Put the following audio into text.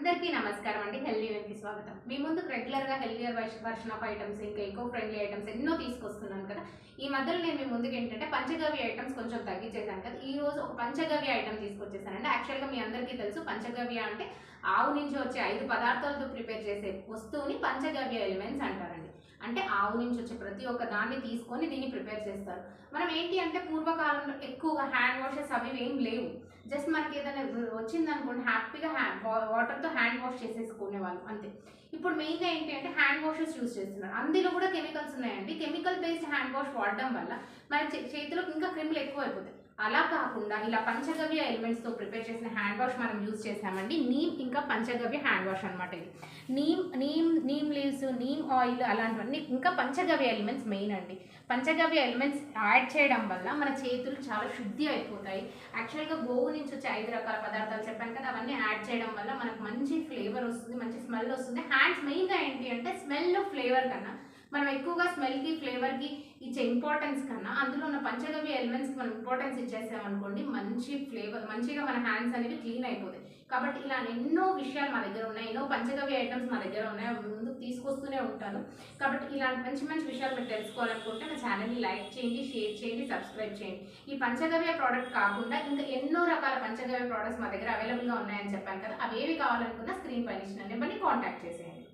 అందరికీ నమస్కారం అండి. హెల్దీ వేకి స్వాగతం. మీ ముందుకు రెగ్యులర్గా హెల్దీయర్ వర్షన్ ఆఫ్ ఐటమ్స్ ఇంకా ఎకో ఫ్రెండ్లీ ఐటమ్స్ ఎన్నో తీసుకొస్తున్నాను కదా. ఈ మధ్యలో నేను మీ ముందుకు ఏంటంటే పంచగవ్య ఐటమ్స్ కొంచెం తగ్గించేసాను కదా. ఈ రోజు ఒక పంచగవ్య ఐటమ్ తీసుకొచ్చేసానండి. యాక్చువల్గా మీ అందరికీ తెలుసు పంచగవ్య అంటే ఆవు నుంచి వచ్చే ఐదు పదార్థాలతో ప్రిపేర్ చేసే వస్తువుని పంచగవ్య ఎలిమెంట్స్ అంటారండి. అంటే ఆవు నుంచి వచ్చే ప్రతి ఒక్క దాన్ని తీసుకొని దీన్ని ప్రిపేర్ చేస్తారు. మనం ఏంటి అంటే పూర్వకాలంలో ఎక్కువగా హ్యాండ్ వాషెస్ అవి ఏం లేవు. జస్ట్ మనకి ఏదైనా వచ్చిందనుకోండి హ్యాపీగా హ్యాండ్ వాటర్తో హ్యాండ్ వాష్ చేసేసుకునే వాళ్ళు అంతే. ఇప్పుడు మెయిన్గా ఏంటి అంటే హ్యాండ్ వాషెస్ యూస్ చేస్తున్నారు. అందులో కూడా కెమికల్స్ ఉన్నాయండి. కెమికల్ బేస్డ్ హ్యాండ్ వాష్ వాడడం వల్ల మన చేతిలో ఇంకా క్రిములు ఎక్కువ అయిపోతాయి అలా కాకుండా ఇలా పంచగవ్య ఎలిమెంట్స్తో ప్రిపేర్ చేసిన హ్యాండ్ వాష్ మనం యూజ్ చేసామండి నీమ్ ఇంకా పంచగవ్య హ్యాండ్ వాష్ అనమాట ఇది. Neem neem neem leaves neem oil అలాంటివన్నీ ఇంకా పంచగవ్య ఎలిమెంట్స్ మెయిన్ అండి. పంచగవ్య ఎలిమెంట్స్ యాడ్ చేయడం వల్ల మన చేతులు చాలా శుద్ధి అయిపోతాయి. యాక్చువల్గా గోవు నుంచి వచ్చే ఐదు రకాల పదార్థాలు చెప్పాను కదా అవన్నీ యాడ్ చేయడం వల్ల మనకు మంచి ఫ్లేవర్ వస్తుంది మంచి స్మెల్ వస్తుంది. హ్యాండ్స్ మెయిన్గా ఏంటి అంటే స్మెల్ ఫ్లేవర్ కన్నా మనం ఎక్కువగా స్మెల్కి ఫ్లేవర్కి ఇచ్చే ఇంపార్టెన్స్ కన్నా అందులో ఉన్న పంచగవ్య ఎలిమెంట్స్కి మనం ఇంపార్టెన్స్ ఇచ్చేసామనుకోండి మంచి ఫ్లేవర్ మంచిగా మన హ్యాండ్స్ అనేవి క్లీన్ అయిపోతాయి. కాబట్టి ఇలా ఎన్నో విషయాలు మా దగ్గర ఉన్నాయి ఎన్నో పంచగవ్య ఐటమ్స్ మా దగ్గర ఉన్నాయి అవి ముందుకు తీసుకొస్తూనే ఉంటాను. కాబట్టి ఇలాంటి మంచి మంచి విషయాలు మీరు తెలుసుకోవాలనుకుంటే నా ఛానల్ని లైక్ చేయండి షేర్ చేయండి సబ్స్క్రైబ్ చేయండి. ఈ పంచగవ్య ప్రోడక్ట్ కాకుండా ఇంకా ఎన్నో రకాల పంచగవ్య ప్రోడక్ట్స్ మా దగ్గర అవైలబుల్గా ఉన్నాయని చెప్పాను కదా అవి ఏవి కావాలనుకున్నా స్క్రీన్ పైన ఇచ్చిన నెంబర్ని కాంటాక్ట్ చేసేయండి.